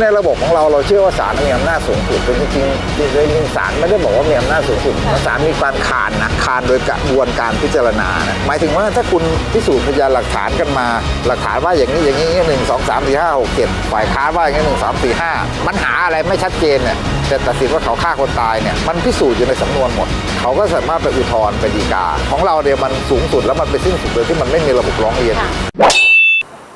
ในระบบของเราเราเชื่อว่าศาลมีอำนาจสูงสุดแต่จริงๆจริงศาลไม่ได้บอกว่ามีอำนาจสูงสุดศาลมีการคานนะคานโดยกระบวนการพิจารณานะหมายถึงว่าถ้าคุณพิสูจน์พยานหลักฐานกันมา หลักฐานว่าอย่างนี้อย่างนี้หนึ่งสองสามสี่ห้าหกเจ็ดฝ่ายค้านว่าอย่างนี้หนึ่งสามสี่ห้ามันหาอะไรไม่ชัดเจนเนี่ยแต่ตัดสินว่าเขาฆ่าคนตายเนี่ยมันพิสูจน์อยู่ในสำนวนหมด เขาก็สามารถไปอุทธรณ์ไปฎีกา ของเราเนี่ยมันสูงสุดแล้วมันไปสิ้นสุดโดยที่มันไม่มีระบบร้องเรียน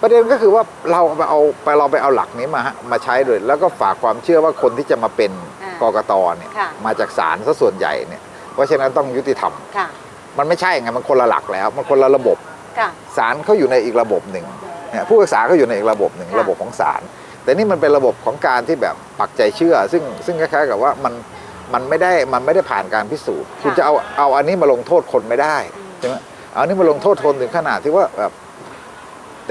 ประเด็นก็คือว่าเราไปเอาไปเราไปเอาหลักนี้มาฮะมาใช้เลย แล้วก็ฝากความเชื่อว่าคนที่จะมาเป็นอ่ากกตเนี่ยค่ะมาจากศาลซะส่วนใหญ่เนี่ยเพราะฉะนั้นต้องยุติธรรมค่ะมันไม่ใช่ไงมันคนละหลักแล้ว มันคนละระบบค่ะศาลเขาอยู่ในอีกระบบหนึ่งเนี่ยผู้พิพากษาก็อยู่ในอีกระบบหนึ่งค่ะระบบของศาลแต่นี่มันเป็นระบบของการที่แบบปักใจเชื่อ ซึ่งซึ่งคล้ายๆกับว่ามันมันไม่ได้มันไม่ได้ผ่านการพิสูจน์คุณจะเอาเอาอันนี้มาลงโทษคนไม่ได้ใช่ไหมเอาอันนี้มาลงโทษคนถึงขนาดที่ว่าแบบ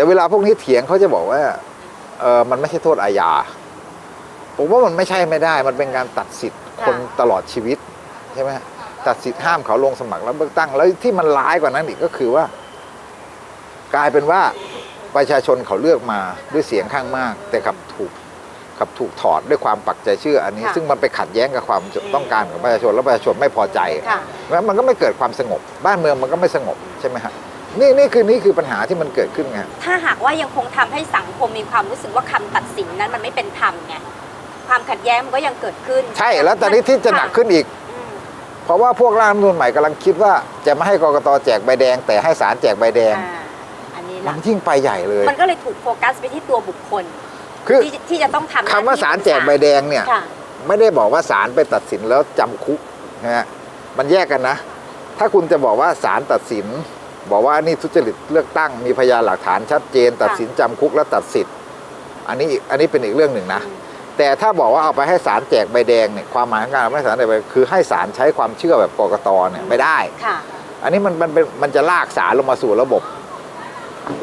แต่เวลาพวกนี้เถียงเขาจะบอกว่าเออมันไม่ใช่โทษอาญาผมว่ามันไม่ใช่ไม่ได้ มันเป็นการตัดสิทธิ์คนตลอดชีวิตใช่ไหมตัดสิทธิ์ห้ามเขาลงสมัครแล้วเลือกตั้ง แล้วที่มันร้ายกว่านั้นอีกก็คือว่า กลายเป็นว่าประชาชนเขาเลือกมาด้วยเสียงข้างมาก แต่กลับถูกกลับถูกถอดด้วยความปักใจเชื่ออันนี้ค่ะซึ่งมันไปขัดแย้งกับความต้องการของประชาชนแล้วประชาชนไม่พอใจค่ะแล้วมันก็ไม่เกิดความสงบ บ้านเมืองมันก็ไม่สงบใช่ไหมฮะ นี่นี่คือนี่คือปัญหาที่มันเกิดขึ้นไงถ้าหากว่ายังคงทำให้สังคมมีความรู้สึกว่าคำตัดสินนั้นมันไม่เป็นธรรมไงความขัดแย้งมันก็ยังเกิดขึ้น ใช่แล้วตอนนี้ที่จะหนักขึ้นอีกอืมเพราะว่าพวกร่างรัฐธรรมนูญใหม่กำลังคิดว่าจะไม่ให้กกตแจกใบแดง แต่ให้ศาลแจกใบแดงอ่าอันนี้มัละนยิ่งไปใหญ่เลย มันก็เลยถูกโฟกัสไปที่ตัวบุคคล คือที่ที่จะต้องทำหน้คำว่าที่ศาลแจกใบแดงเนี่ยค่ะไม่ได้บอกว่าศาลไปตัดสินแล้วจำคุกนะฮะมันแยกกันนะ ถ้าคุณจะบอกว่าศาลตัดสิน บอกว่านี่ทุจริตเลือกตั้งมีพยานหลักฐานชัดเจน ตัดสินจำคุกและตัดสิทธิ์อันนี้อันนี้เป็นอีกเรื่องหนึ่งนะ แต่ถ้าบอกว่าเอาไปให้ศาลแจกใบแดงเนี่ยความหมายของการเอาไปให้ศาลแจกใบคือให้ศาลใช้ความเชื่อแบบกกตเนี่ยไม่ได้ค่ะอันนี้มันมันเป็นมันจะลากศาลลงมาสู่ระบบ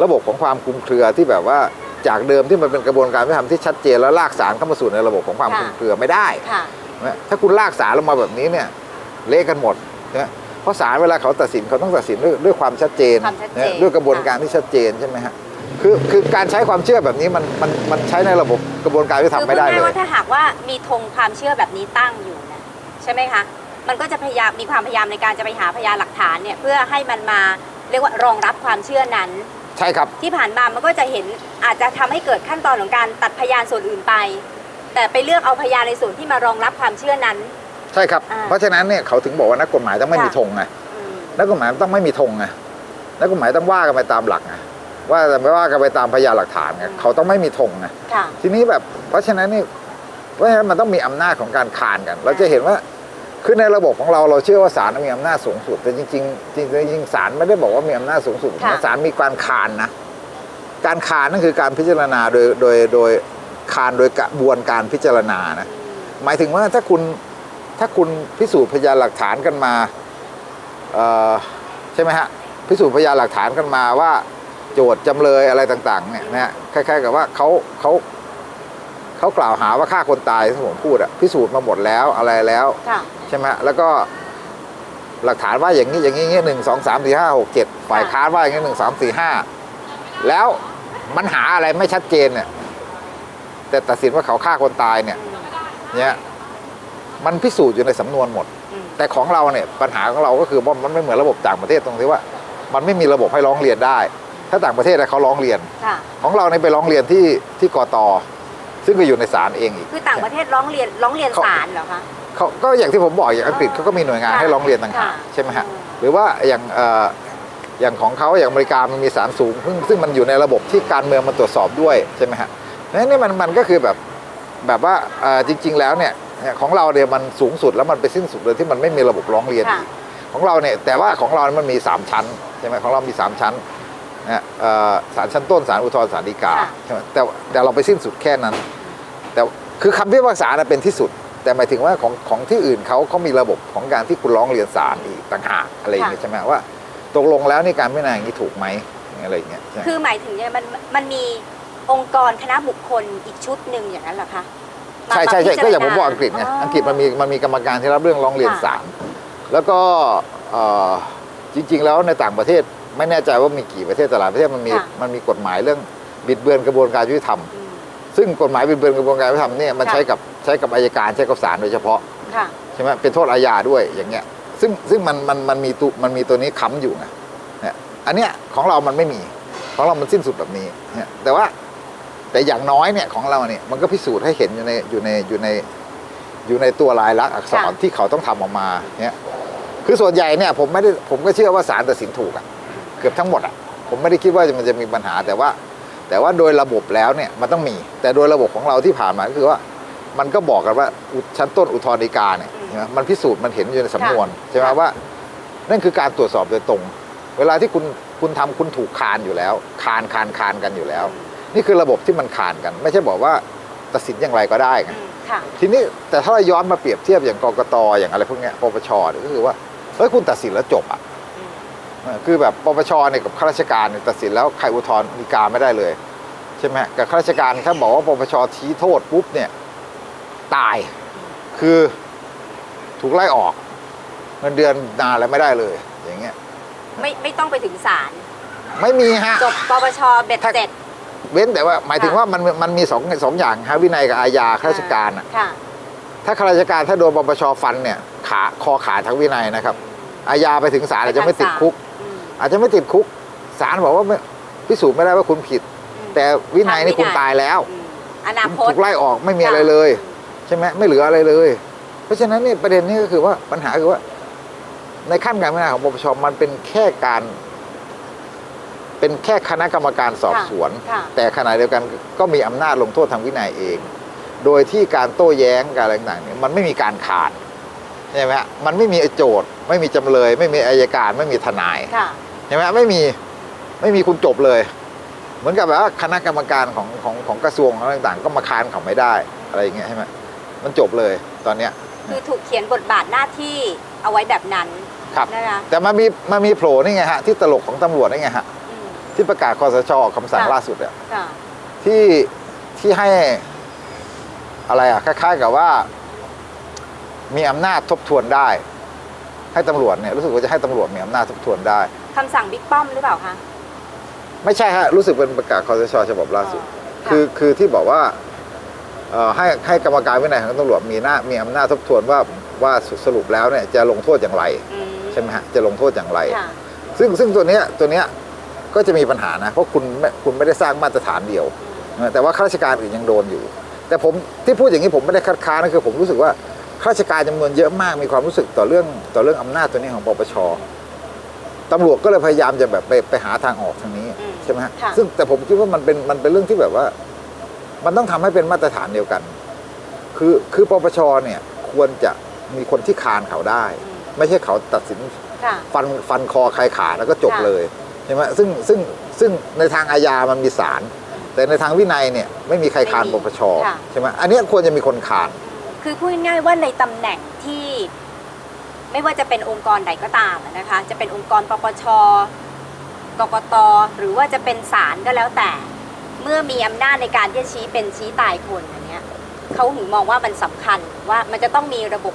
ระบบของความคลุมเครือที่แบบว่าจากเดิมที่มันเป็นกระบวนการยุติธรรมที่ชัดเจนแล้วลากศาลเข้ามาสู่ในระบบของความค่ะคลุมเครือไม่ได้ค่ะนะถ้าคุณลากสารลงมาแบบนี้เนี่ยเละกันหมดนะเพ ราะศาลเวลาเขาตัดสินเขาต้องตัดสินด้วยด้วยความชัดเจน ความชัดเจนนะด้วยกระบวนการที่ชัดเจนใช่ไหมฮะคือคือการใช้ความเชื่อแบบนี้มันมันมันใช้ในระบบกระบวนการที่คือทำไม่ได้พูดเลง่ายๆว่าถ้าหากว่ามีธงความเชื่อแบบนี้ตั้งอยู่นะใช่ไหมคะ มันก็จะพยายามมีความพยายามในการจะไปหาพยานหลักฐานเนี่ยเพื่อให้มันมาเรียกว่ารองรับความเชื่อนั้น ใช่ครับ ที่ผ่านมามันก็จะเห็นอาจจะทำให้เกิดขั้นตอนของการตัดพยานส่วนอื่นไป แต่ไปเลือกเอาพยานในส่วนที่มารองรับความเชื่อนั้น ใช่ครับ อ่าเพราะฉะนั้นเนี่ยเขาถึงบอกว่านักกฎหมายต้องไม่มีค่ะ ธงไงอืมนักกฎหมายต้องไม่มีธงไงนักกฎหมายต้องว่ากันไปตามหลักไงว่าแต่ไม่ว่ากันไปตามพยานหลักฐานไงเขาต้องไม่มีธงไง ค่ะ ทีนี้แบบเพราะฉะนั้นนี่เพราะฉะนั้นมันต้องมีอำนาจของการคานกัน เราจะเห็นว่าคือในระบบของเราเราเชื่อว่าศาลมีอำนาจสูงสุด แต่จริงๆจริงๆจริงๆศาลไม่ได้บอกว่ามีอำนาจสูงสุดค่ะนะศาลมีการคานนะ การคานนั่นคือการพิจารณาโดยโดยโดยคานโดยกระบวนการพิจารณานะหมายถึงว่าถ้าคุณ ถ้าคุณพิสูจน์พยานหลักฐานกันมาเอ่อใช่ไหมฮะพิสูจน์พยานหลักฐานกันมาว่า โจทย์จำเลยอะไรต่างๆเนี่ยนะฮะคล้ายๆกับว่าเขาเขาเขากล่าวหาว่าฆ่าคนตายที่ผมพูดอะพิสูจน์มาหมดแล้วอะไรแล้วค่ะใช่ไหมแล้วก็หลักฐานว่าอย่างนี้อย่างนี้อย่างนี้หนึ่งสองสามสี่ห้าหกเจ็ดฝ่ายค้านว่าอย่างนี้หนึ่งสามสี่ห้าแล้วมันหาอะไรไม่ชัดเจนเนี่ยแต่ตัดสินว่าเขาฆ่าคนตายเนี่ยเนี่ย มันพิสูจน์อยู่ในสำนวนหมดอืมแต่ของเราเนี่ยปัญหาของเราก็คือว่ามันไม่เหมือนระบบต่างประเทศตรงที่ว่า มันไม่มีระบบให้ร้องเรียนได้ ถ้าต่างประเทศน่ะเขาร้องเรียนค่ะของเราเนี่ยไปร้องเรียนที่ที่กตซึ่งก็อยู่ในศาลเองอีกคือต่างประเทศร้องเรียนร้องเรียนเขาศาลเหรอคะเขาก็อย่างที่ผมบอกอย่างอังกฤษอ๋อเขาก็มีหน่วยงานค่ะให้ร้องเรียนต่างหากค่ะใช่ไหมฮะอืมหรือว่าอย่างเอ่ออย่างของเขาอย่างอเมริกามันมีศาลสูงซึ่งซึ่งมันอยู่ในระบบที่การเมืองมันตรวจสอบด้วยใช่ไหมฮะนั่นนี่มันมันก็คือแบบแบบว่าเอ่อจริง ๆ แล้วเนี่ย ของเราเนี่ยมันสูงสุดแล้วมันไปสิ้นสุดเลยที่มันไม่มีระบบร้องเรียนค่ะอีกของเราเนี่ยแต่ว่าของเรา มันมีสามชั้นใช่ไหมของเรามีสามชั้นนะฮะเอ่อศาลชั้นต้นศาลอุทธรณ์ศาลฎีกาค่ะใช่ไหมแต่แต่เราไปสิ้นสุดแค่นั้น แต่คือคำพิพากษาน่ะเป็นที่สุด แต่หมายถึงว่าของของที่อื่นเขาเขามีระบบของการที่คุณร้องเรียนศาลอีกต่างหากอะไรอย่างเงี้ยใช่ไหมว่าตกลงแล้วนี่การพิจารณาอย่างนี้ถูกไหมอะไรอย่างเงี้ยใช่ไหมคือหมายถึงเนี่ยมันมันมีองค์กรคณะบุคคลอีกชุดหนึ่งอย่างนั้นเหรอคะมา ใช่ใช่ใช่พิจรณก็อย่างผมบอกอังกฤษไงอังกฤษมันมีมันมีกรรมการที่รับเรื่องร้องเรียนค่ะศาลแล้วก็เอ่อจริง ๆ แล้วในต่างประเทศไม่แน่ใจว่ามีกี่ประเทศแต่หลายประเทศมันมีค่ะมันมีกฎหมายเรื่องบิดเบือนกระบวนการยุติธรรมอืมซึ่งกฎหมายบิดเบือนกระบวนการยุติธรรมเนี่ยมันค่ะใช้กับใช้กับอายการใช้กับศาลโดยเฉพาะค่ะใช่ไหมเป็นโทษอาญาด้วยอย่างเงี้ยซึ่งซึ่งมันมันมันมีตัวมันมีตัวนี้ค้ำอยู่ไงเนี่ยอันเนี้ยของเรามันไม่มีของเรามันสิ้นสุดแบบนี้เนี่ยแต่ว่า แต่อย่างน้อยเนี่ยของเราเนี่ยมันก็พิสูจน์ให้เห็นอยู่ในอยู่ในอยู่ในอยู่ในตัวลายลักษณ์อักษรค่ะที่เขาต้องทำออกมาเนี่ยคือส่วนใหญ่เนี่ยผมไม่ได้ผมก็เชื่อว่าศาลตัดสินถูกอะเกือบทั้งหมดอะผมไม่ได้คิดว่ามันจะมีปัญหาแต่ว่า แต่ว่าโดยระบบแล้วเนี่ยมันต้องมี แต่โดยระบบของเราที่ผ่านมาก็คือว่า มันก็บอกกันว่าอุชั้นต้นอุทธรณ์ฎีกาเนี่ยอืมใช่ไหมมันพิสูจน์มันเห็นอยู่ในสำนวนค่ะใช่ไหมค่ะว่า นั่นคือการตรวจสอบโดยตรง เวลาที่คุณคุณทำคุณถูกคานอยู่แล้ว คานคานคานกันอยู่แล้ว นี่คือระบบที่มันคานกัน ไม่ใช่บอกว่าตัดสินอย่างไรก็ได้ไงอืมค่ะทีนี้แต่ถ้าเราย้อนมาเปรียบเทียบอย่างกกตอย่างอะไรพวกเนี้ยปปชเนี่ยก็คือว่าเฮ้ยคุณตัดสินแล้วจบอะอืมเออคือแบบปปชเนี่ยกับข้าราชการเนี่ยตัดสินแล้วใครอุทธรณ์ฎีกาไม่ได้เลยใช่ไหมกับข้าราชการถ้าบอกว่าปปชชี้โทษปุ๊บเนี่ยตายคือถูกไล่ออก เงินเดือนนานอะไรไม่ได้เลย อย่างเงี้ยไม่ไม่ต้องไปถึงศาลไม่มีฮะจบปปชเบ็ดถ้าเสร็จ เว้นแต่ว่าหมายถึงค่ะว่ามันมันมีสองสองอย่างฮะวินัยกับอาญาข้าราชการอะค่ะถ้าข้าราชการถ้าโดนปปชฟันเนี่ยขาคอขาดทั้งวินัยนะครับ อาญาไปถึงศาลอาจจะไม่ติดคุกอืมอาจจะไม่ติดคุกศาลบอกว่าไม่พิสูจน์ไม่ได้ว่าคุณผิดอืมแต่วินัยนี่ทางวินัยคุณตายแล้วอืมอนาคุณคตถูกไล่ออกไม่มีอะไรเลย ใช่ไหมไม่เหลืออะไรเลย เพราะฉะนั้นเนี่ยประเด็นนี้ก็คือว่าปัญหาคือว่า ในขั้นการพิจารณาของปปชมันเป็นแค่การ เป็นแค่คณะกรรมการสอบสวนค่ะแต่ขณะเดียวกันก็มีอำนาจลงโทษทางวินัยเอง โดยที่การโต้แย้งการอะไรต่างๆเนี่ยมันไม่มีการขาดใช่ไหมฮะมันไม่มีโจทย์ ไม่มีจำเลย ไม่มีอายการไม่มีทนายค่ะใช่ไหมไม่มีไม่มีคุณจบเลย เหมือนกับแบบว่าคณะกรรมการของของของกระทรวงอะไรต่างๆ ก็มาค้านเขาไม่ได้อะไรอย่างเงี้ยใช่ไหมมันจบเลยตอนเนี้ยคือถูกเขียนบทบาทหน้าที่เอาไว้แบบนั้นครับนะคะแต่มันมีมันมีโผล่นี่ไงฮะที่ตลกของตำรวจนี่ไงฮะอืม ที่ประกาศคอสชออกคำสั่งค่ะล่าสุดอะค่ะที่ที่ให้อะไรอะคล้ายๆกับว่า มีอำนาจทบทวนได้ ให้ตำรวจเนี่ยรู้สึกว่าจะให้ตำรวจมีอำนาจทบทวนได้ คำสั่งบิ๊กป้อมหรือเปล่าคะไม่ใช่ฮะรู้สึกเป็นประกาศคอสชฉบับล่าสุดค่ะคือคือที่บอกว่าเอ่อให้ให้กรรมการวินัยของตำรวจมีหน้ามีอำนาจทบทวนว่าว่าสรุปแล้วเนี่ยจะลงโทษอย่างไรอืมใช่ไหมฮะจะลงโทษอย่างไร ค่ะซึ่งซึ่งตัวเนี้ยตัวเนี้ย ก็จะมีปัญหานะเพราะคุณไม่คุณไม่ได้สร้างมาตรฐานเดียว แต่ว่าข้าราชการอื่นยังโดนอยู่ แต่ผมที่พูดอย่างนี้ผมไม่ได้คัดค้านนะคือผมรู้สึกว่าข้าราชการจำนวนเยอะมากมีความรู้สึกต่อเรื่องต่อเรื่องอำนาจตัวนี้ของปปชตำรวจก็เลยพยายามจะแบบไปไปหาทางออกทางนี้อืมใช่ไหมฮะค่ะซึ่งแต่ผมคิดว่ามันเป็นมันเป็นเรื่องที่แบบว่า มันต้องทำให้เป็นมาตรฐานเดียวกัน คือคือปปชเนี่ยควรจะมีคนที่คานเขาได้อืมไม่ใช่เขาตัดสินค่ะฟันฟันคอใครขาดแล้วก็จบค่ะเลยใช่ไหมซึ่งซึ่งซึ่งในทางอาญามันมีศาลแต่ในทางวินัยเนี่ยไม่มีใครคานปปชค่ะใช่ไหมอันเนี้ยควรจะมีคนคาน คือพูดง่ายๆว่าในตำแหน่งที่ไม่ว่าจะเป็นองค์กรใดก็ตามอะนะคะ จะเป็นองค์กรปปชกกตหรือว่าจะเป็นศาลก็แล้วแต่ เมื่อมีอำนาจในการที่จะชี้เป็นชี้ตายคนอันเนี้ยเขาถึงมองว่ามันสำคัญว่ามันจะต้องมีระบบ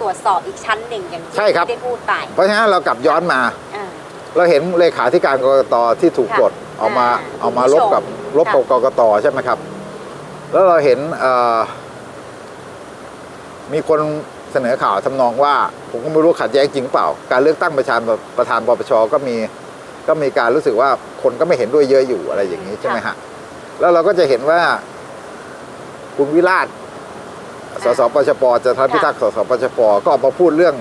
ตรวจสอบอีกชั้นหนึ่งอย่างที่ใช่ครับได้พูดไปเพราะฉะนั้นเรากลับย้อนมาอ่า เราเห็นเลขาธิการกรกตที่ถูกค่ะปลดเอามาอ่าเอามาคุณลผู้บชมกับลบกับค่ะกกตใช่ไหมครับ แล้วเราเห็นเอ่อมีคนเสนอข่าวทำนองว่า ผมก็ไม่รู้ขัดแย้งจริงเปล่า การเลือกตั้งประธานประธานปปชก็มีก็มีการรู้สึกว่าคนก็ไม่เห็นด้วยเยอะอยู่อะไรอย่างนี้ใช่ไหมฮะแล้วเราก็จะเห็นว่าคุณวิราชสสปชปจะทันพิทักษ์สสปชปก็ออกมาพูดเรื่อง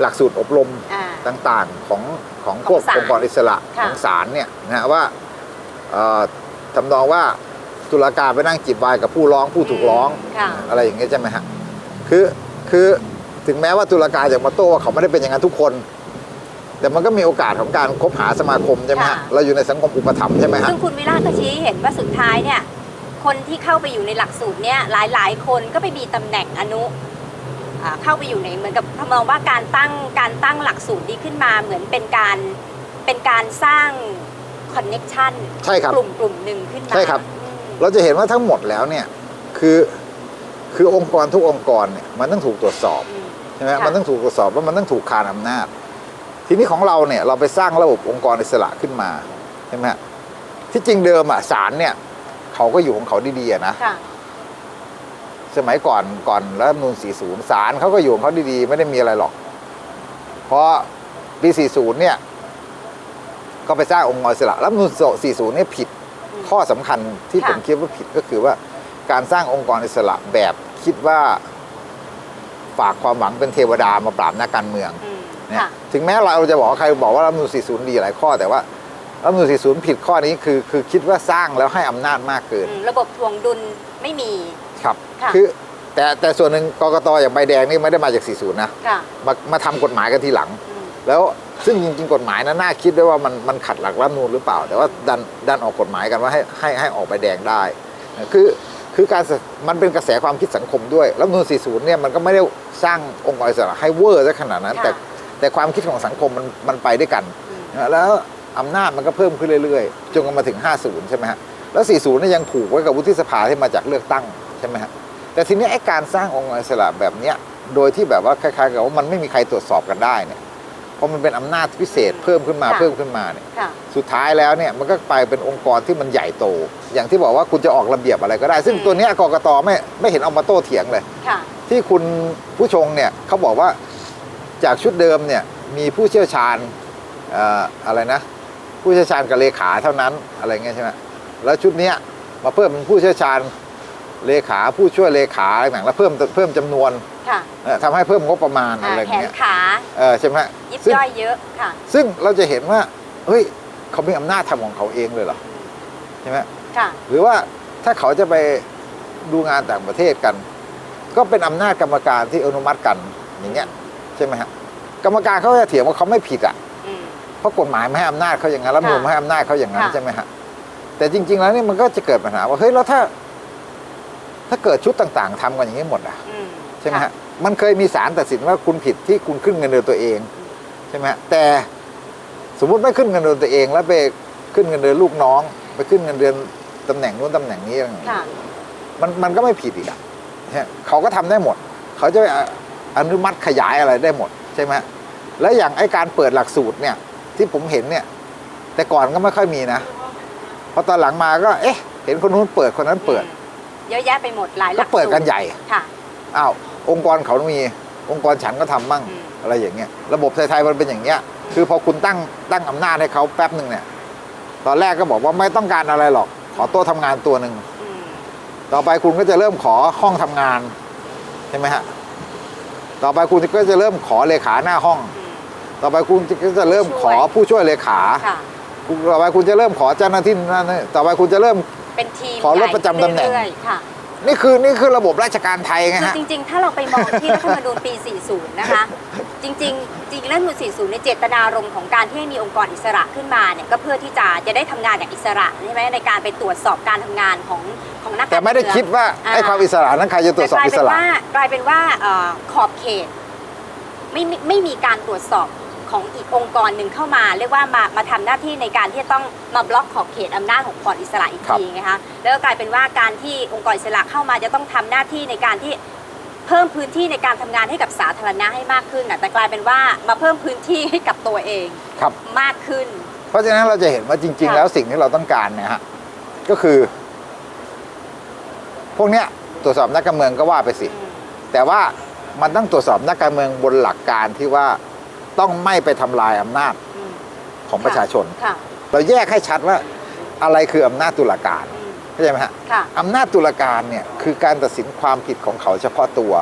หลักสูตรอบรมอ่า ต่างๆของของพวกของศาลองค์กรอิสระค่ะของศาลเนี่ยนะฮะว่าเอ่อทำนองว่าตุลาการไปนั่งจิบวายกับผู้ร้องผู้ถูกร้องค่ะอะไรอย่างเงี้ยใช่ไหมฮะคือคือถึงแม้ว่าตุลาการจะมาโต้ว่าเขาไม่ได้เป็นอย่างนั้นทุกคน แต่มันก็มีโอกาสของการคบหาสมาคมใช่ไหมฮะค่ะเราอยู่ในสังคมอุปถัมภ์ใช่ไหมฮะซึ่งคุณวิราชก็ชี้ให้เห็นว่าสุดท้ายเนี่ยคนที่เข้าไปอยู่ในหลักสูตรเนี่ยหลายๆ คนก็ไปมีตำแหน่งอนุอ่า เข้าไปอยู่ในเหมือนกับทำนองว่าการตั้งการตั้งหลักสูตรนี้ขึ้นมาเหมือนเป็นการเป็นการสร้างคอนเน็ชันใช่ครับกลุ่มกลุ่มหนึ่งขึ้นมาใช่ครับอืมเราจะเห็นว่าทั้งหมดแล้วเนี่ยคือคือองค์กรทุกองค์กรเนี่ยมันต้องถูกตรวจสอบอืมใช่ไหมค่ะมันต้องถูกตรวจสอบว่ามันต้องถูกคานอำนาจ ทีนี้ของเราเนี่ยเราไปสร้างระบบองค์กรอิสระขึ้นมาใช่ไหมฮะที่จริงเดิมอะศาลเนี่ยเขเขาก็อยู่ของเขาดีๆอะนะค่ะ สมัยก่อนก่อนรัฐธรรมนูล40ศาลเขาก็อยู่ของเขาดีๆ ไม่ได้มีอะไรหรอก เพราะปี 40 เนี่ย ก็ไปสร้างองค์กรอิสระรัฐธรรมนูล40 เนี่ยผิดอืมข้อสำคัญที่ค่ะผมคิดว่าผิดก็คือว่าการสร้างองค์กรอิสระแบบคิดว่า ฝากความหวังเป็นเทวดามาปราบนักการเมืองอืมเนี่ยค่ะถึงแม้เราจะบอกว่าใครบอกว่ารัฐธรรมนูล40 ดีหลายข้อแต่ว่ารัฐธรรมนูล40 ผิดข้อนี้คือคือคิดว่าสร้างแล้วให้อำนาจมากเกินอืมระบบทวงดุลไม่มี ครับค่ะคือแต่แต่ส่วนหนึ่งกกตอย่างใบแดงนี่ไม่ได้มาจาก 40 นะ ค่ะ มามาทำกฎหมายกันทีหลัง อืม แล้วซึ่งจริงๆ กฎหมายนั้นน่าคิดด้วยว่ามันมันขัดหลักรัฐธรรมนูลหรือเปล่า แต่ว่าดันดันออกกฎหมายกันว่าให้ให้ให้ออกใบแดงได้คือคือการสมันเป็นกระแสความคิดสังคมด้วยรัฐธรรมนูล40 เนี่ยมันก็ไม่ได้สร้างองค์กรอิสระให้เวอร์ซะขนาดนั้น ค่ะแต่แต่ความคิดของสังคมมันมันไปด้วยกันอืม นะแล้วอำนาจมันก็เพิ่มขึ้นเรื่อยๆ จนกระทั่งมาถึง 50 ใช่ไหมฮะแล้ว 40 เนี่ยยังผูกไว้กับวุฒิสภาที่มาจากเลือกตั้ง ใช่ไหมฮะแต่ทีนี้ไอ้การสร้างองค์กรอิสระแบบเนี้ยโดยที่แบบว่าคล้ายๆกับว่ามันไม่มีใครตรวจสอบกันได้เนี่ยพอมันเป็นอำนาจพิเศษเพิ่มขึ้นมาค่ะเพิ่มขึ้นมาเนี่ยค่ะสุดท้ายแล้วเนี่ยมันก็ไปเป็นองค์กรที่มันใหญ่โต อย่างที่บอกว่าคุณจะออกระเบียบอะไรก็ได้ ซึ่งอืมตัวเนี้ยกกตไม่ไม่เห็นเอามาโต้เถียงเลยค่ะที่คุณผู้ชงเนี่ยเขาบอกว่าจากชุดเดิมเนี่ยมีผู้เชี่ยวชาญเอ่ออะไรนะ ผู้เชี่ยวชาญกับเลขาเท่านั้นอะไรเงี้ยใช่ไหมแล้วชุดเนี้ยมาเพิ่มเป็นผู้เชี่ยวชาญ เลขาผู้ช่วยเลขาอะไรต่างๆแล้วเพิ่มเพิ่มจำนวนค่ะเอ่อทำให้เพิ่มงบประมาณอ่าอะไรแขนเงี้ยขาเออใช่ไหมยิบซึ่งย่อยเยอะค่ะ ซึ่งเราจะเห็นว่าเฮ้ยเขามีอำนาจทำของเขาเองเลยเหรอใช่ไหม ค่ะ หรือว่าถ้าเขาจะไปดูงานต่างประเทศกัน ก็เป็นอำนาจกรรมการที่อนุมัติกันอย่างเงี้ยใช่ไหมฮะกรรมการเขาจะเถียงว่าเขาไม่ผิดอะอืม เพราะกฎหมายไม่ให้อำนาจเขาอย่างนั้นรัฐธรรมนูลค่ะไม่ให้อำนาจเขาอย่างนั้นค่ะ ใช่ไหมฮะแต่จริง ๆ แล้วนี่มันก็จะเกิดปัญหาว่าเฮ้ยแล้วถ้า ถ้าเกิดชุดต่างๆทำกันอย่างนี้หมดอะอืมใช่ไหมค่ฮะมันเคยมีศาลตัดสินว่าคุณผิดที่คุณขึ้นเงินเดือนตัวเองใช่ไหมฮะแต่สมมุติไม่ขึ้นเงินเดือนตัวเอง แล้วไปขึ้นเงินเดือนลูกน้อง ไปขึ้นเงินเดือนตำแหน่งนู้นตำแหน่งนี้อะไรอย่างเงี้ยค่ะมันมันก็ไม่ผิดอีกอะเนี่ยเขาก็ทำได้หมด เขาจะไปอนุมัติขยายอะไรได้หมดใช่ไหมแล้วอย่างไอการเปิดหลักสูตรเนี่ย ที่ผมเห็นเนี่ย แต่ก่อนก็ไม่ค่อยมีนะพอตอนหลังมาก็ เอ๊ะ เห็นคนนู้นเปิดคนนั้นเปิดอืม เยอะแยะไปหมดหลายหก็ลักเปิดกันสูตรใหญ่ ค่ะ อ้าวองค์กรเขามีองค์กรฉันก็ทำมั่งอืม อะไรอย่างเงี้ยระบบไทยๆมันเป็นอย่างเงี้ย คือพอคุณตั้งตั้งอำนาจให้เขาแป๊บหนึ่งเนี่ย ตอนแรกก็บอกว่าไม่ต้องการอะไรหรอก ขอโต๊ะทำงานตัวหนึ่งอืมต่อไปคุณก็จะเริ่มขอห้องทำงานใช่ไหมฮะต่อไปคุณก็จะเริ่มขอเลขาหน้าห้อง อืม ต่อไปคุณก็จะเริ่มขอผู้ช่วยเลขา ค่ะคุณต่อไปคุณจะเริ่มขอเจ้าหน้าที่นั่นนี่ต่อไปคุณจะเริ่ม เป็นทีมขอรถประจำตำแหน่งเรื่อยๆค่ะ นี่คือนี่คือระบบราชการไทยไงคือฮะ จริง ๆ ถ้าเราไปมองที่รัฐธรรมนูญปี 40 นะคะ จริง ๆ จริงรัฐธรรมนูญ40 ในเจตนารมณ์ของการที่ให้มีองค์กรอิสระขึ้นมาเนี่ยก็เพื่อที่จะจะได้ทำงานอย่างอิสระใช่ไหมในการไปตรวจสอบการทำงานของของนักการแต่ไม่ได้เองคิดว่าไอ้ความอิสระนั้นใครจะตรวจสอบแต่กลายอิเป็สนระว่ากลายเป็นว่าเอ่อขอบเขตไม่ไม่ไม่มีการตรวจสอบ ของอีกองค์กรหนึ่งเข้ามา เรียกว่ามามาทำหน้าที่ในการที่จะต้องมาบล็อกขอบเขตอำนาจขององค์กรอิสระอีกครับทีไงคะแล้วก็กลายเป็นว่าการที่องค์กรอิสระเข้ามาจะต้องทำหน้าที่ในการที่เพิ่มพื้นที่ในการทำงานให้กับสาธารณะให้มากขึ้นน่ะแต่กลายเป็นว่ามาเพิ่มพื้นที่ให้กับตัวเองครับมากขึ้น เพราะฉะนั้นเราจะเห็นว่าจริงๆค่ะแล้วสิ่งที่เราต้องการเนี่ยฮะก็คือ พวกเนี้ยตรวจสอบนักการเมืองก็ว่าไปสิอืมแต่ว่ามันต้องตรวจสอบนักการเมืองบนหลักการที่ว่า ต้องไม่ไปทำลายอำนาจอืมของประชาชนค่ะเราแยกให้ชัดว่าอะไรคืออำนาจตุลาการอืมเข้าใจไหมฮะค่ะอำนาจตุลาการเนี่ยคือการตัดสินความผิดของเขาเฉพาะตัว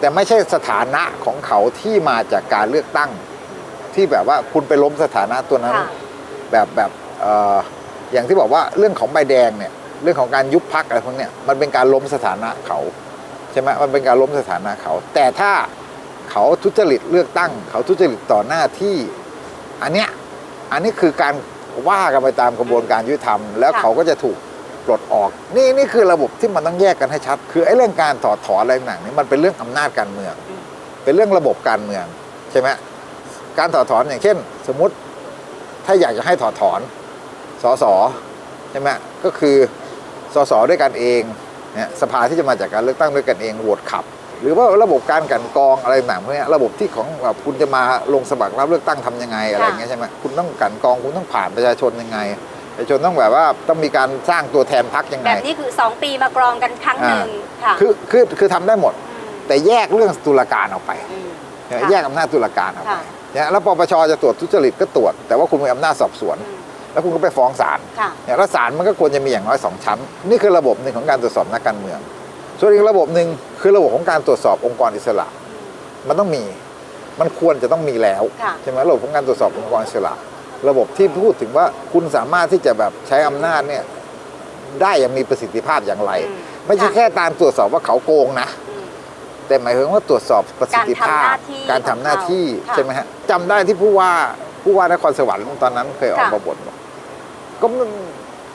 แต่ไม่ใช่สถานะของเขาที่มาจากการเลือกตั้ง ที่แบบว่าคุณไปล้มสถานะตัวนั้นค่ะแบบแบบเอ่ออย่างที่บอกว่าเรื่องของใบแดงเนี่ยเรื่องของการยุบพักอะไรพวกเนี้ยมันเป็นการล้มสถานะเขาใช่ไหมมันเป็นการล้มสถานะเขา แต่ถ้า เขาทุจริตเลือกตั้ง เขาทุจริตต่อหน้าที่อันเนี้ยอันนี้คือการว่ากันไปตามกระบวนการยุติธรรม แล้วค่ะเขาก็จะถูกปลดออก นี่นี่คือระบบที่มันต้องแยกกันให้ชัด คือไอ้เรื่องการถอดถอนอะไรต่างๆนี่มันเป็นเรื่องอำนาจการเมืองอืมเป็นเรื่องระบบการเมืองใช่ไหมการถอดถอนอย่างเช่น สมมุติถ้าอยากจะให้ถอดถอนสสใช่ไหมก็คือสสด้วยกันเองเนี่ยสภาที่จะมาจากการเลือกตั้งด้วยกันเองโหวตขับ หรือว่าระบบการกลันกรองอะไรต่างๆพวกเนี้ยระบบที่ของแบบคุณจะมาลงสมัครรับเลือกตั้งทำยังไงอะไรอย่างเงี้ยใช่ไหมคุณต้องกลันกรองคุณต้องผ่านประชาชนยังไงเอกชนต้องแบบว่าต้องมีการสร้างตัวแทนพักยังไงแบบนี้คือ 2 ปีมากรองกันครั้งหนึ่งค่ะคือคือคือทำได้หมดมแต่แยกเรื่องตุลาการออกไปอืมเนี่ยค่ะแยกอำนาจตุลาการออกไปค่ะเนี่ยแล้วปปชจะตรวจทุจริตก็ตรวจ แต่ว่าคุณมีอำนาจสอบสวนอืมแล้วคุณก็ไปฟ้องศาลค่ะเนี่ยแล้วศาลมันก็ควรจะมีอย่างน้อยสองชั้น นี่คือระบบหนึ่งของการตรวจสอบนักการเมือง ส่วนอีกระบบหนึ่ง คือระบบของการตรวจสอบองค์กรอิสระ มันต้องมี มันควรจะต้องมีแล้วค่ะใช่ไหมระบบของการตรวจสอบองค์กรอิสระ ระบบที่พูดถึงว่าคุณสามารถที่จะแบบใช้อำนาจเนี่ยได้อย่างมีประสิทธิภาพอย่างไรอืมไม่ใช่ค่ะแค่ตามตรวจสอบว่าเขาโกงนะอืมแต่หมายถึงว่าตรวจสอบประสิทธิภาพ กาการรทำทำหหน้าน้าที่ที่ค่ะใช่ไหมฮะจำได้ที่ผู้ว่าผู้ว่านครสวรรค์ตอนนั้นเคยออกค่ะมาบ่นบอกก็มัน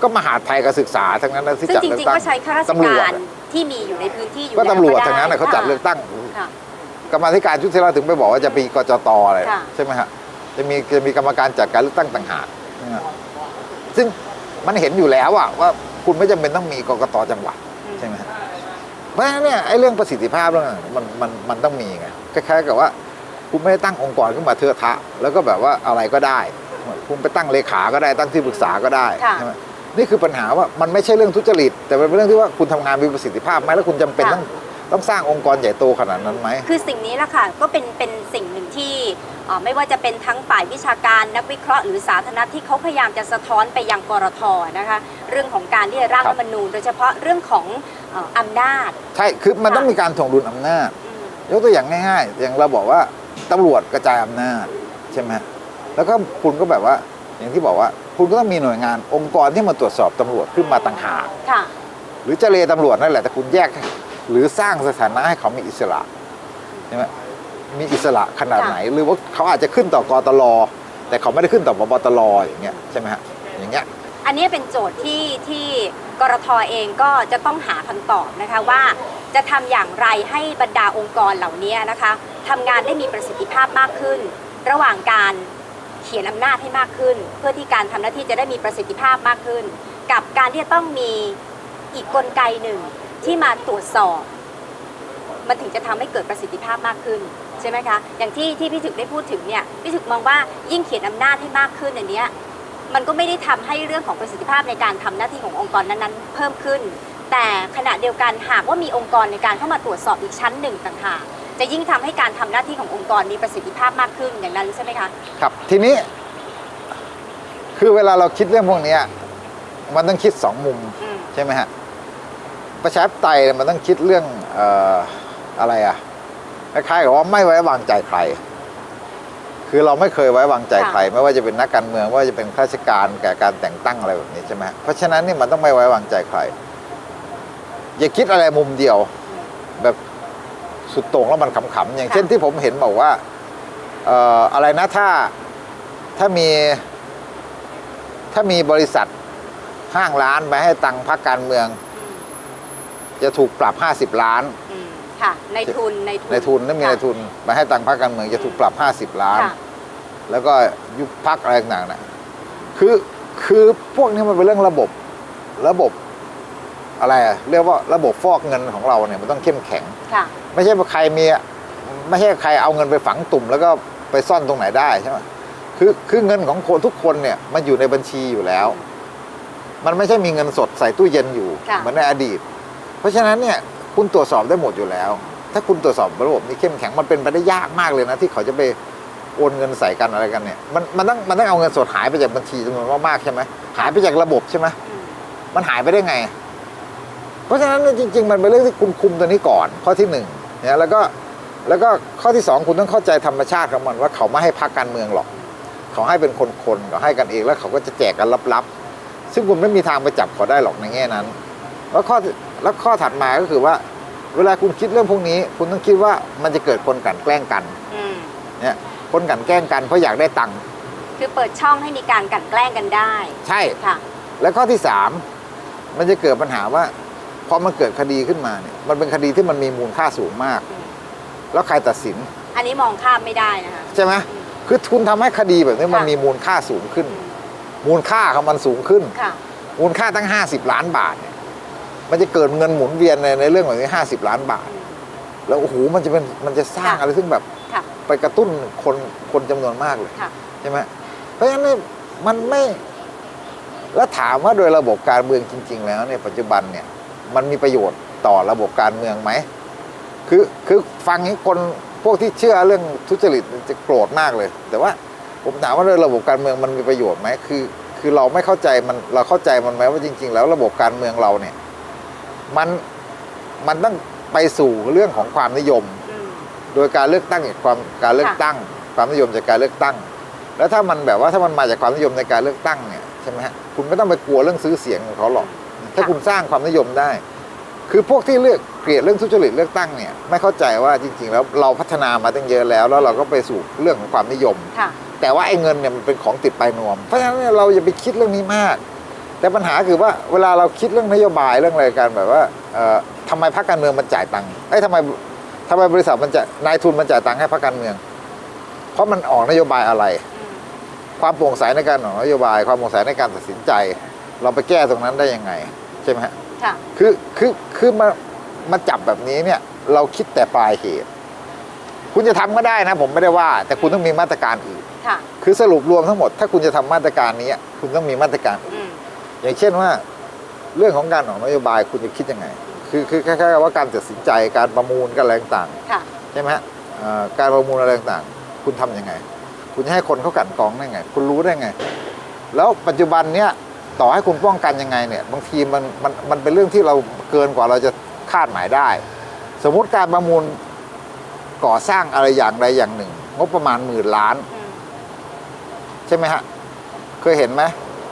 ก็มหาดไทยกับศึกษาทั้งนั้นนะที่ซึ่งจัดจเลือกริงๆตั้งก็ใช้ข้าราชตำรวกาจร ที่มีอยู่ในพื้นที่อยู่ก็แล้วตำรวจได้ทั้งนั้นนะเขาจัดค่ะเลือกตั้งค่ะกรรมาธิการชุดที่เราถึงไปบอกว่าจะมีกจตอะไรค่ะใช่ไหมฮะจะมีจะมีกรรมการจัดการเลือกตั้งต่างหากนะฮะซึ่งมันเห็นอยู่แล้วอะว่าคุณไม่จำเป็นต้องมีกกตจังหวัดอืมใช่ไหมฮะเพราะฉะนั้นเนี่ยไอ้เรื่องประสิทธิภาพเรื่องนั้นมันมันมันต้องมีไงคล้ายๆกับว่า คุณไม่ได้ตั้งองค์กรขึ้นมาเทอะทะ แล้วก็แบบว่าอะไรก็ได้ คุณไปตั้งเลขาก็ได้ตั้งที่ปรึกษาก็ได้ค่ะใช่ไหม นี่คือปัญหาว่ามันไม่ใช่เรื่องทุจริต แต่มันเป็นเรื่องที่ว่าคุณทำงานมีประสิทธิภาพไหมแล้วคุณจำเป็นค่ะต้องต้องสร้างองค์กรใหญ่โตขนาดนั้นไหม คือสิ่งนี้แหละค่ะ ก็เป็นเป็นสิ่งหนึ่งที่เอ่อไม่ว่าจะเป็นทั้งฝ่ายวิชาการนักวิเคราะห์หรือสาธารณะที่เขาพยายามจะสะท้อนไปยังกรทนะคะ เรื่องของการที่จะร่างครัรับฐธรรมนูญโดยเฉพาะเรื่องของเอ่ออำนาจ ใช่ คือมันค่ะต้องมีการถ่วงดุลอำนาจอืมยกตัวอย่างง่าย ๆ อย่างเราบอกว่าตำรวจกระจายอำนาจใช่ไหมฮะแล้วก็คุณก็แบบว่าอย่างที่บอกว่า คุณก็ต้องมีหน่วยงานองค์กรที่มาตรวจสอบตำรวจขึ้นมาต่างหากค่ะ หรือเจเลตำรวจนั่นแหละแต่คุณแยก หรือสร้างสถานะให้เขามีอิสระใช่ไหมมีอิสระขนาดค่ะไหน หรือว่าเขาอาจจะขึ้นต่อกตลแต่เขาไม่ได้ขึ้นต่อปปตลอย่างเงี้ยใช่ไหมฮะอย่างเงี้ยอันนี้เป็นโจทย์ที่ที่กรทเองก็จะต้องหาคำตอบนะคะว่าจะทำอย่างไรให้บรรดาองค์กรเหล่านี้นะคะทำงานได้มีประสิทธิภาพมากขึ้น ระหว่างการ เขียนอำนาจให้มากขึ้น เพื่อที่การทำหน้าที่จะได้มีประสิทธิภาพมากขึ้น กับการที่จะต้องมีอีกกลไกหนึ่งที่มาตรวจสอบ มันถึงจะทำให้เกิดประสิทธิภาพมากขึ้นใช่ไหมคะ อย่างที่ที่พี่ถึกได้พูดถึงเนี่ยพี่ถึกมองว่ายิ่งเขียนอำนาจให้มากขึ้นอันเนี้ยมันก็ไม่ได้ทำให้เรื่องของประสิทธิภาพในการทำหน้าที่ขององค์กรนั้นๆ เพิ่มขึ้น แต่ขณะเดียวกันหากว่ามีองค์กรในการเข้ามาตรวจสอบอีกชั้นหนึ่งต่างหาก จะยิ่งทำให้การทำหน้าที่ขององค์กรมีประสิทธิภาพมากขึ้นอย่างนั้นใช่ไหมคะครับทีนี้ คือเวลาเราคิดเรื่องพวกเนี้ยมันต้องคิดสองมุมอืมใช่ไหมฮะประชาธิปไตยเนี่ยมันต้องคิดเรื่องเอ่ออะไรอะคล้ายๆกับว่าไม่ไว้วางใจใคร คือเราไม่เคยไว้วางใจใคร ไม่ว่าจะเป็นนักการเมืองไม่ว่าจะเป็นข้าราชการแก่การแต่งตั้งอะไรแบบนี้ใช่ไหมฮะเพราะฉะนั้นนี่มันต้องไม่ไว้วางใจใครอย่าคิดอะไรมุมเดียว แบบ สุดโต่งแล้วมันขำๆอย่างเช่นที่ผมเห็นบอกว่าเอ่ออะไรนะถ้าถ้ามีถ้ามีบริษัทห้างร้านไปให้ตังค์พรรคการเมืองอืมจะถูกปรับ50ล้านอืมค่ะในทุนในทุนในทุนถ้ามีในทุนไปให้ตังค์พรรคการเมืองจะถูกปรับ50ล้านค่ะแล้วก็ยุบพรรคอะไรต่างๆนะคือคือพวกนี้มันเป็นเรื่องระบบระบบอะไรอะเรียกว่าระบบฟอกเงินของเราเนี่ยมันต้องเข้มแข็ง ค่ะ ไม่ใช่ว่าใครมีไม่ใช่ใครเอาเงินไปฝังตุ่ม แล้วก็ไปซ่อนตรงไหนได้ใช่ไหมคือคือเงินของคนทุกคนเนี่ยมันอยู่ในบัญชีอยู่แล้ว มันไม่ใช่มีเงินสดใส่ตู้เย็นอยู่ค่ะเหมือนในอดีต เพราะฉะนั้นเนี่ยคุณตรวจสอบได้หมดอยู่แล้ว ถ้าคุณตรวจสอบระบบนี้เข้มแข็งมันเป็นไปได้ยากมากเลยนะ ที่เขาจะไปโอนเงินใส่กันอะไรกันเนี่ยมันมันต้องมันต้องเอาเงินสดหายไปจากบัญชีจำนวนมากๆใช่ไหมหายไปจากระบบใช่ไหมอืมมันหายไปได้ไง เพราะฉะนั้นเนี่ยจริง ๆ มันเป็นเรื่องที่คุณคุมตัวนี้ก่อนข้อที่หนึ่งเนี่ยแล้วก็แล้วก็ข้อที่สองคุณต้องเข้าใจธรรมชาติของมันว่าเขาไม่ให้พักการเมืองหรอก เขาให้เป็นคนๆเขาให้กันเองแล้วเขาก็จะแจกกันลับๆ ซึ่งคุณไม่มีทางไปจับเขาได้หรอกในแง่นั้น แล้วข้อแล้วข้อถัดมาก็คือว่า เวลาคุณคิดเรื่องพวกนี้ คุณต้องคิดว่ามันจะเกิดคนกลันแกล้งกันอืมเนี่ยคนกลันแกล้งกันเพราะอยากได้ตังค์คือเปิดช่องให้มีการกลันแกล้งกันได้ ใช่ค่ะ และข้อที่สามมันจะเกิดปัญหาว่า พอมันเกิดคดีขึ้นมาเนี่ยมันเป็นคดีที่มันมีมูลค่าสูงมากอืมแล้วใครตัดสิน อันนี้มองข้ามไม่ได้นะคะ ใช่ไหมอืมคือคุณทำให้คดีแบบนี้มันค่ะมีมูลค่าสูงขึ้นอืมมูลค่าของมันสูงขึ้นค่ะมูลค่าตั้ง 50 ล้านบาทเนี่ยมันจะเกิดเงินหมุนเวียนในในเรื่องแบบนี้50ล้านบาทอืมแล้วโอ้โหมันจะเป็นมันจะสร้างค่ะอะไรซึ่งแบบค่ะไปกระตุ้นคนคนจำนวนมากเลยค่ะใช่ไหมเพราะฉะนั้นเนี่ยมันไม่ แล้วถามว่าโดยระบบการเมืองจริง ๆ แล้วเนี่ยปัจจุบันเนี่ย มันมีประโยชน์ต่อระบบการเมืองไหมคือคือฟังนี้คนพวกที่เชื่อเรื่องทุจริตจะโกรธมากเลย แต่ว่าผมถามว่าโดยระบบการเมืองมันมีประโยชน์ไหมคือคือเราไม่เข้าใจมันเราเข้าใจมันไหมว่าจริง ๆ แล้วระบบการเมืองเราเนี่ยมันมันต้องไปสู่เรื่องของความนิยมอืมโดยการเลือกตั้งความการเลือกค่ะตั้ง ความนิยมจากการเลือกตั้ง แล้วถ้ามันแบบว่าถ้ามันมาจากความนิยมในการเลือกตั้งเนี่ยใช่ไหมฮะคุณไม่ต้องไปกลัวเรื่องซื้อเสียงของเขาหรอก ถ้าคุณสร้างความนิยมได้ คือพวกที่เลือกเกลียดเรื่องทุจริตเลือกตั้งเนี่ยไม่เข้าใจว่าจริง ๆ แล้วเราพัฒนามาตั้งเยอะแล้ว แล้วเราก็ไปสู่เรื่องของความนิยมค่ะแต่ว่าไอ้เงินเนี่ยมันเป็นของติดปลายนวม เพราะฉะนั้นเนี่ยเราอย่าไปคิดเรื่องนี้มาก แต่ปัญหาคือว่าเวลาเราคิดเรื่องนโยบายเรื่องอะไรกันแบบว่าเอ่อทำไมพรรคการเมืองมันจ่ายตังค์ไอ้ยทำไมทำไมบริษัทมันจะนายทุนมันจ่ายตังค์ให้พรรคการเมือง เพราะมันออกนโยบายอะไรอืมความโปร่งใสในการออกนโยบาย ความโปร่งใสในการตัดสินใจ เราไปแก้ตรงนั้นได้ยังไงใช่ไหมฮะค่ะ คือคือคือมามาจับแบบนี้เนี่ย เราคิดแต่ปลายเหตุ คุณจะทำก็ได้นะ ผมไม่ได้ว่า แต่คุณต้องมีมาตรการอื่นค่ะ คือสรุปรวมทั้งหมด ถ้าคุณจะทำมาตรการนี้คุณต้องมีมาตรการอื่นอืมอย่างเช่นว่า เรื่องของการออกนโยบายคุณจะคิดยังไง คือคือคล้ายๆกับว่าการตัดสินใจการประมูลการอะไรต่างค่ะๆใช่ไหมฮะเอ่อการประมูลอะไรต่างๆ คุณทำยังไง คุณจะให้คนเขากลันกรองได้ไง คุณรู้ได้ไง แล้วปัจจุบันเนี้ย ต่อให้คุณป้องกันยังไงเนี่ยบางทีมันมันมันเป็นเรื่องที่เราเกินกว่าเราจะคาดหมายได้ สมมุติการประมูลก่อสร้างอะไรอย่างใดอย่างหนึ่ง งบประมาณหมื่นล้าน ใช่ไหมฮะ เคยเห็นไหม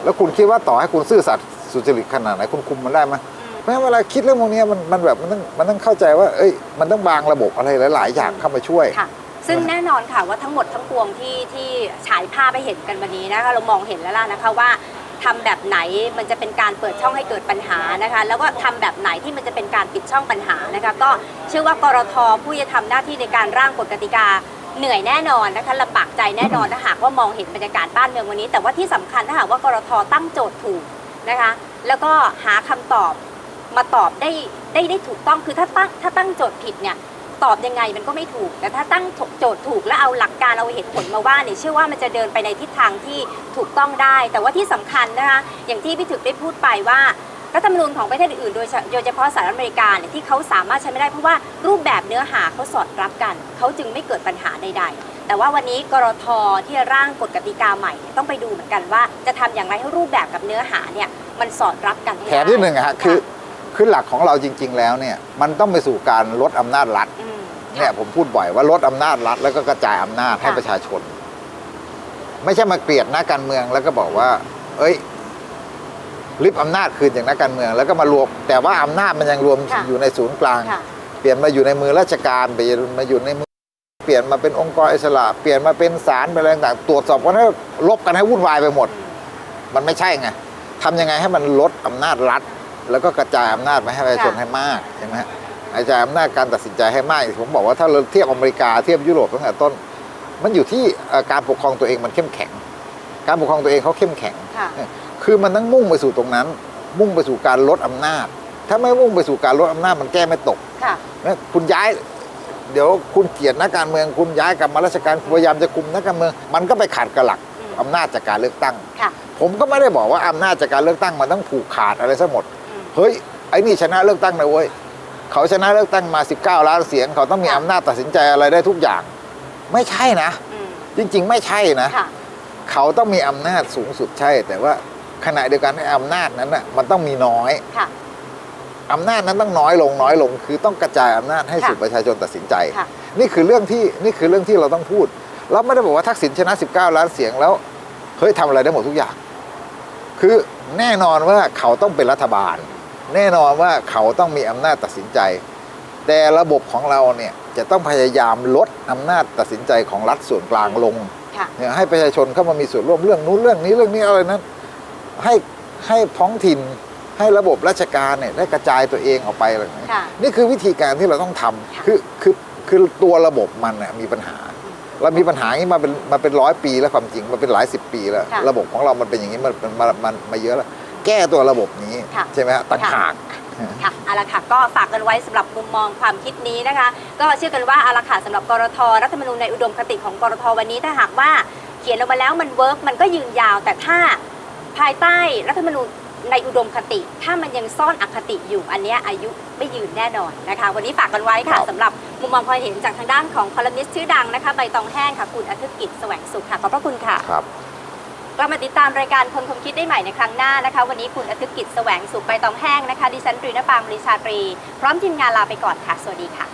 แล้วคุณคิดว่าต่อให้คุณซื่อสัตย์สุจริตขนาดไหนคุณคุมมันได้ไหมเพราะฉะนั้นเวลาคิดเรื่องพวกนี้มันมันแบบมันต้องมันต้องเข้าใจว่า เอ้ยมันต้องวางระบบอะไรหลาย ๆ อย่างเข้ามาช่วยซึ่งแน่นอนค่ะว่าทั้งหมดทั้งปวงที่ที่ฉายภาพไปเห็นกันวันนี้นะคะเรามองเห็นแล้วล่ะนะคะว่า ทำแบบไหนมันจะเป็นการเปิดช่องให้เกิดปัญหานะคะ แล้วก็ทำแบบไหนที่มันจะเป็นการปิดช่องปัญหานะคะ ก็เชื่อว่ากรทผู้จะทำหน้าที่ในการร่างกฎกติกาเหนื่อยแน่นอนนะคะลำบากใจแน่นอนถ้าหากว่ามองเห็นบรรยากาศบ้านเมืองวันนี้ แต่ว่าที่สำคัญถ้าหากว่ากรทตั้งโจทย์ถูกนะคะ แล้วก็หาคำตอบมาตอบได้ได้ได้ถูกต้องคือถ้าตั้งถ้าตั้งโจทย์ผิดเนี่ย ตอบยังไงมันก็ไม่ถูก แต่ถ้าตั้งโจทย์ถูกแล้วเอาหลักการเอาเหตุผลมาว่าเนี่ยเชื่อว่ามันจะเดินไปในทิศทางที่ถูกต้องได้ แต่ว่าที่สำคัญนะคะอย่างที่พี่ถึกได้พูดไปว่ารัฐธรรมนูญของประเทศอื่นโดยเฉพาะสหรัฐอเมริกาเนี่ยที่เขาสามารถใช้ไม่ได้เพราะว่ารูปแบบเนื้อหาเขาสอดรับกัน เขาจึงไม่เกิดปัญหาใด ๆ แต่ว่าวันนี้กรทที่ร่างกฎกติกาใหม่ต้องไปดูเหมือนกันว่าจะทำอย่างไรให้รูปแบบกับเนื้อหาเนี่ยมันสอดรับกันแถมที่หนึ่งอะคือ คือหลักของเราจริง ๆ แล้วเนี่ยมันต้องไปสู่การลดอำนาจรัฐอืมเนี่ยผมพูดบ่อยว่าลดอำนาจรัฐแล้วก็กระจายอำนาจให้ค่ะประชาชน ไม่ใช่มาเกลียดนักการเมืองแล้วก็บอกว่า เอ้ยริบอำนาจคืนจากนักการเมือง แล้วก็มารวมแต่ว่าอำนาจมันยังรวมค่ะ อยู่ในศูนย์กลาง ค่ะ เปลี่ยนมาอยู่ในมือราชการเปลี่ยนมาอยู่ในมือเปลี่ยนมาเป็นองค์กรอิสระ เปลี่ยนมาเป็นศาลเป็นอะไรต่างๆตรวจสอบกันให้ลบกันให้วุ่นวายไปหมด มันไม่ใช่ไงทำยังไงให้มันลดอำนาจรัฐ แล้วก็กระจายอำนาจไปให้ประชาชนค่ะให้มากใช่ไหมฮะกระจายอำนาจการตัดสินใจให้มากผมบอกว่าถ้าเราเทียบอเมริกาเทียบยุโรปตั้งแต่ต้น มันอยู่ที่เอ่อการปกครองตัวเองมันเข้มแข็ง การปกครองตัวเองเขาเข้มแข็งค่ะคือมันต้องมุ่งไปสู่ตรงนั้น มุ่งไปสู่การลดอำนาจ ถ้าไม่มุ่งไปสู่การลดอำนาจมันแก้ไม่ตกค่ะนะคุณย้ายเดี๋ยวคุณเกลียดนักการเมืองคุณย้ายกลับมาราชการคุณพยายามจะคุมนักการเมือง มันก็ไปขัดกับหลักอืมอำนาจจากการเลือกตั้งค่ะผมก็ไม่ได้บอกว่าอำนาจจากการเลือกตั้งมันต้องผูกขาดอะไรซะหมดอืม เฮ้ยไอ้นี่ชนะเลือกตั้งนะเว้ยเขาชนะเลือกตั้งมา 19 ล้านเสียง เขาต้องมีค่ะอำนาจตัดสินใจอะไรได้ทุกอย่าง ไม่ใช่นะอืมจริง ๆ ไม่ใช่นะค่ะเขาต้องมีอำนาจสูงสุดใช่ แต่ว่าขณะเดียวกันไอ้อำนาจนั้นน่ะมันต้องมีน้อยค่ะอำนาจนั้นต้องน้อยลงน้อยลง คือต้องกระจายอำนาจให้ค่ะสู่ประชาชนตัดสินใจค่ะนี่คือเรื่องที่นี่คือเรื่องที่เราต้องพูดเราไม่ได้บอกว่าทักษิณชนะ 19 ล้านเสียงแล้วเฮ้ยทำอะไรได้หมดทุกอย่าง คือแน่นอนว่าเขาต้องเป็นรัฐบาล แน่นอนว่าเขาต้องมีอำนาจตัดสินใจ แต่ระบบของเราเนี่ยจะต้องพยายามลดอำนาจตัดสินใจของรัฐส่วนกลางลงค่ะเนี่ยให้ประชาชนเข้ามามีส่วนร่วมเรื่องนู้นเรื่องนี้เรื่องนี้อะไรนั้นให้ให้ท้องถิ่นให้ระบบราชการเนี่ยได้กระจายตัวเองออกไปอะไรอย่างเงี้ยค่ะนี่คือวิธีการที่เราต้องทำค่ะคือคือคือตัวระบบมันน่ะมีปัญหาเรามีปัญหาอย่างนี้มาเป็นมาเป็นร้อยปีแล้วความจริงมาเป็นหลายสิบปีแล้วค่ะระบบของเรามันเป็นอย่างนี้มันมันมันมันมาเยอะแล้ว แก้ตัวระบบนี้ค่ะ ใช่ไหมฮะต่างค่ะหาก ค่ะเอาละค่ะก็ฝากกันไว้สำหรับมุมมองความคิดนี้นะคะ ก็เชื่อกันว่าเอาละค่ะสำหรับกรทรัฐธรรมนูญในอุดมคติของกรทวันนี้ถ้าหากว่าเขียนออกมาแล้วมันเวิร์กมันก็ยืนยาว แต่ถ้าภายใต้รัฐธรรมนูญในอุดมคติ ถ้ามันยังซ่อนอคติอยู่อันเนี้ยอายุไม่ยืนแน่นอนนะคะ วันนี้ฝากกันไว้ค่ะครับสำหรับมุมมองความเห็นจากทางด้านของคอลัมนิสต์ชื่อดังนะคะใบตองแห้งค่ะคุณอธิกิจแสวงสุขค่ะขอบพระคุณค่ะ ครับ กลับมาติดตามรายการคนคมคิดได้ใหม่ในครั้งหน้านะคะ วันนี้คุณอธิกิจแสวงสุขใบตองแห้งนะคะ ดิฉันตรีนปางบริชาตรี พร้อมทีมงานลาไปก่อนค่ะ สวัสดีค่ะ